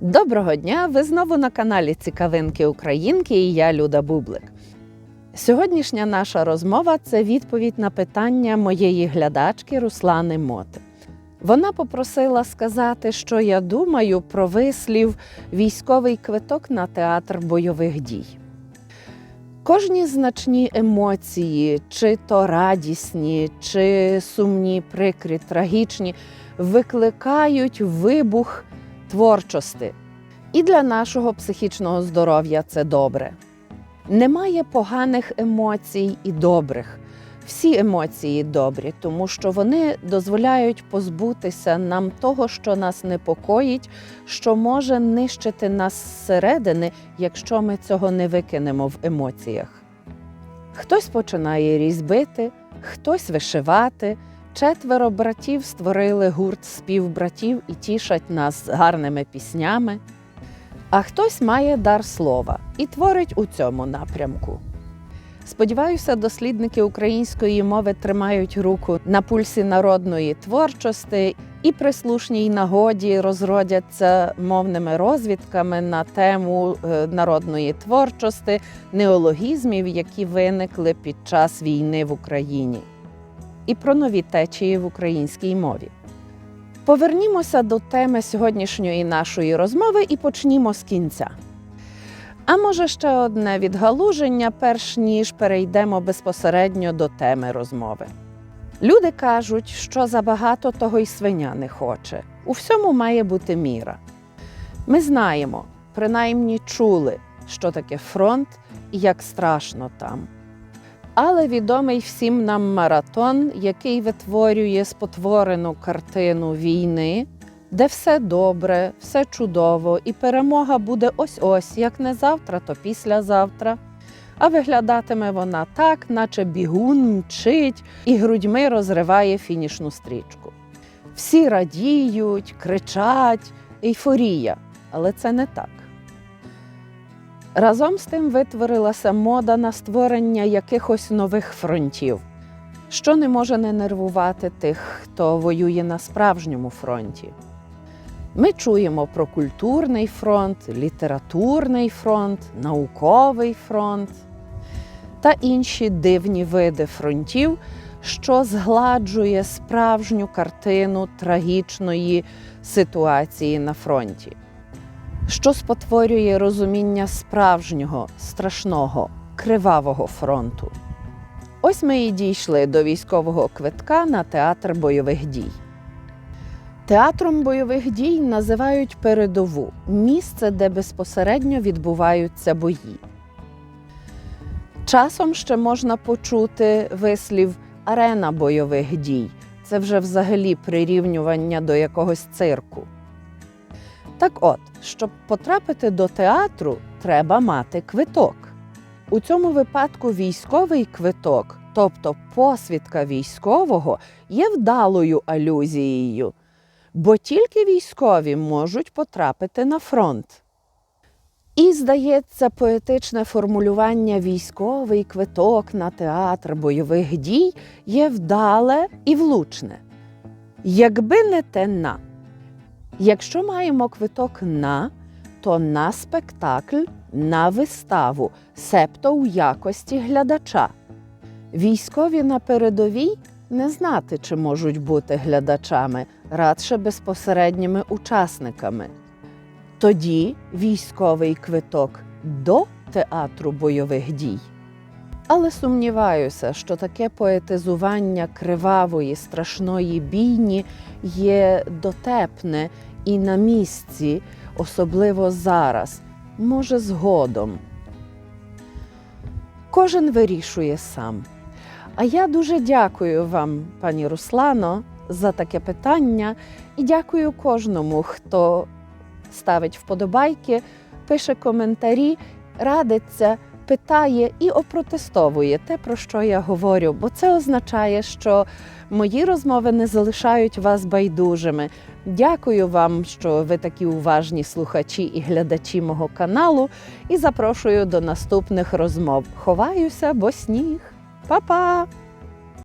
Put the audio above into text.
Доброго дня! Ви знову на каналі Цікавинки Українки і я Люда Бублик. Сьогоднішня наша розмова це відповідь на питання моєї глядачки Руслани Моти. Вона попросила сказати, що я думаю про вислів військовий квиток на театр бойових дій. Кожні значні емоції, чи то радісні, чи сумні, прикрі, трагічні, викликають вибух творчості. І для нашого психічного здоров'я це добре. Немає поганих емоцій і добрих. Всі емоції добрі, тому що вони дозволяють позбутися нам того, що нас непокоїть, що може нищити нас зсередини, якщо ми цього не викинемо в емоціях. Хтось починає різьбити, хтось вишивати. Четверо братів створили гурт співбратів і тішать нас гарними піснями. А хтось має дар слова і творить у цьому напрямку. Сподіваюся, дослідники української мови тримають руку на пульсі народної творчості і при слушній нагоді розродяться мовними розвідками на тему е, народної творчості, неологізмів, які виникли під час війни в Україні і про нові течії в українській мові. Повернімося до теми сьогоднішньої нашої розмови і почнімо з кінця. А може ще одне відгалуження, перш ніж перейдемо безпосередньо до теми розмови. Люди кажуть, що забагато того й свиня не хоче. У всьому має бути міра. Ми знаємо, принаймні чули, що таке фронт і як страшно там але відомий всім нам маратон, який витворює спотворену картину війни, де все добре, все чудово, і перемога буде ось-ось, як не завтра, то післязавтра. А виглядатиме вона так, наче бігун мчить і грудьми розриває фінішну стрічку. Всі радіють, кричать, ейфорія, але це не так. Разом з тим витворилася мода на створення якихось нових фронтів, що не може не нервувати тих, хто воює на справжньому фронті. Ми чуємо про культурний фронт, літературний фронт, науковий фронт та інші дивні види фронтів, що згладжує справжню картину трагічної ситуації на фронті що спотворює розуміння справжнього, страшного, кривавого фронту. Ось ми і дійшли до військового квитка на театр бойових дій. Театром бойових дій називають передову місце, де безпосередньо відбуваються бої. Часом ще можна почути вислів арена бойових дій. Це вже взагалі прирівнювання до якогось цирку. Так от, щоб потрапити до театру, треба мати квиток. У цьому випадку військовий квиток, тобто посвідка військового, є вдалою алюзією, бо тільки військові можуть потрапити на фронт. І, здається, поетичне формулювання військовий квиток на театр бойових дій є вдале і влучне. Якби не те на. Якщо маємо квиток на, то на спектакль, на виставу, себто у якості глядача. Військові на передовій не знати, чи можуть бути глядачами, радше безпосередніми учасниками. Тоді військовий квиток до театру бойових дій. Але сумніваюся, що таке поетизування кривавої, страшної бійні є дотепне і на місці, особливо зараз, може, згодом. Кожен вирішує сам. А я дуже дякую вам, пані Руслано, за таке питання і дякую кожному, хто ставить вподобайки, пише коментарі, радиться питає і опротестовує те, про що я говорю, бо це означає, що мої розмови не залишають вас байдужими. Дякую вам, що ви такі уважні слухачі і глядачі мого каналу, і запрошую до наступних розмов. Ховаюся, бо сніг. Па-па!